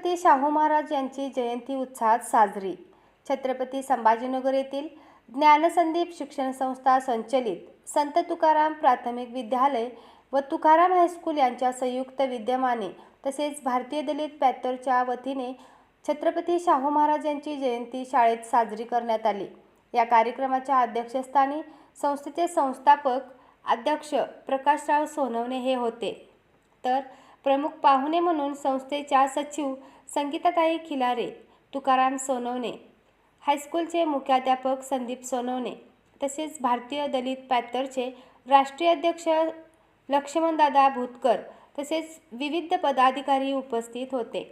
छत्रपती शाहू महाराज यांची जयंती उत्साहात साजरी. छत्रपती संभाजीनगर येथील ज्ञानसंदीप शिक्षण संस्था संचलित संत तुकाराम प्राथमिक विद्यालय व तुकाराम हायस्कूल यांच्या संयुक्त विद्यमाने तसेच भारतीय दलित पॅथरच्या वतीने छत्रपती शाहू महाराज यांची जयंती शाळेत साजरी करण्यात आली. या कार्यक्रमाच्या अध्यक्षस्थानी संस्थेचे संस्थापक अध्यक्ष प्रकाशराव सोनवणे हे होते. तर प्रमुख पाहुणे म्हणून संस्थेच्या सचिव संगीताताई खिलारे तुकाराम सोनवणे हायस्कूलचे मुख्याध्यापक संदीप सोनवणे तसेच भारतीय दलित पॅथरचे राष्ट्रीय अध्यक्ष लक्ष्मणदादा भूतकर तसेच विविध पदाधिकारी उपस्थित होते.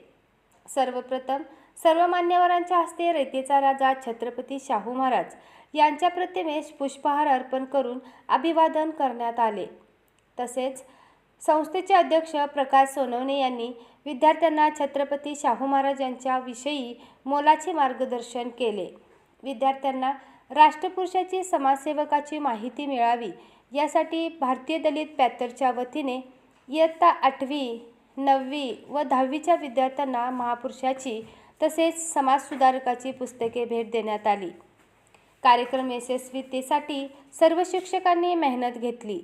सर्वप्रथम सर्व मान्यवरांच्या हस्ते रयतेचा राजा छत्रपती शाहू महाराज यांच्या प्रतिमेस पुष्पहार अर्पण करून अभिवादन करण्यात आले. तसेच संस्थेचे अध्यक्ष प्रकाश सोनवणे यांनी विद्यार्थ्यांना छत्रपती शाहू महाराज यांच्याविषयी मोलाचे मार्गदर्शन केले. विद्यार्थ्यांना राष्ट्रपुरुषाची समाजसेवकाची माहिती मिळावी यासाठी भारतीय दलित पॅथरच्या वतीने इयत्ता आठवी नववी व दहावीच्या विद्यार्थ्यांना महापुरुषाची तसेच समाजसुधारकाची पुस्तके भेट देण्यात आली. कार्यक्रम यशस्वीतेसाठी सर्व शिक्षकांनी मेहनत घेतली.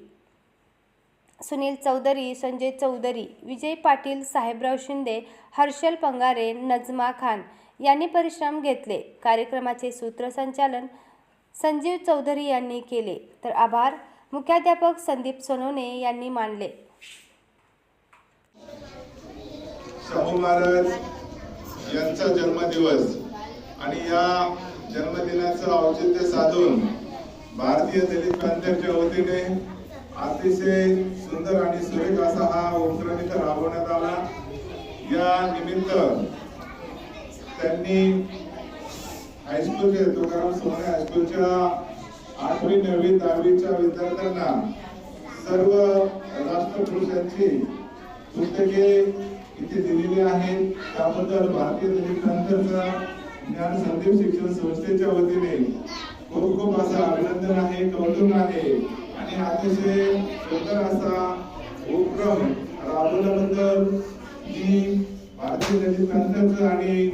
सुनील चौधरी संजय चौधरी विजय पाटील साहेबराव शिंदे हर्षल पंगारे नजमा खान यांनी परिश्रम घेतले. कार्यक्रमाचे सूत्रसंचालन संजीव चौधरी यांनी केले. तर आभार. मुख्याध्यापक संदीप सोनवणे यांनी मानले. शाहू महाराज यांचा जन्मदिवस आणि या जन्मदिनाचं औचित्य साधून भारतीय दलित पॅंथरच्या वतीने अतिशय सुंदर आणि सुरेख असा हा उपक्रम इथं राबवण्यात आला. या निमित्त त्यांनी हायस्कूलचे तुकाराम सोने हायस्कूलच्या आठवी नववी दहावीच्या विद्यार्थ्यांना सर्व राष्ट्रपुरुषांची पुस्तके इथे दिलेली आहेत. त्याबद्दल भारतीय ज्ञान संदीप शिक्षण संस्थेच्या वतीने खूप खूप असं अभिनंदन आहे कौतुक आहे. आणि अतिशय सुंदर असा उपक्रम राबवल्याबद्दल मी भारतीय दलित पॅंथरचं आणि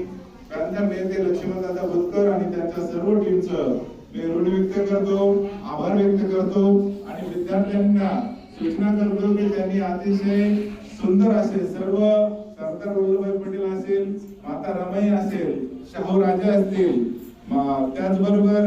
पॅंथर नेते लक्ष्मणदादा भुतकर आणि त्यांच्या सर्व टीमचं मी ऋण व्यक्त करतो आभार व्यक्त करतो आणि विद्यार्थ्यांना सूचना करतो की त्यांनी अतिशय सुंदर असे सर्व सरदार वल्लभभाई पटेल असेल माता रमाई असेल शाहू राजा असतील त्याचबरोबर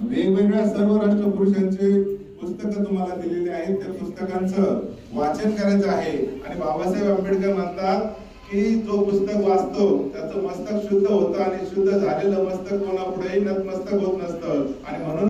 वेगवेगळ्या सर्व राष्ट्रपुरुषांचे पुस्तकं तुम्हाला दिलेली आहेत. त्या पुस्तकांचं वाचन करायचं आहे. आणि बाबासाहेब आंबेडकर म्हणतात की जो पुस्तक वाचतो त्याचं मस्तक शुद्ध होतं आणि शुद्ध झालेलं मस्तक कोणापुढेही नतमस्तक होत नसतं. आणि म्हणून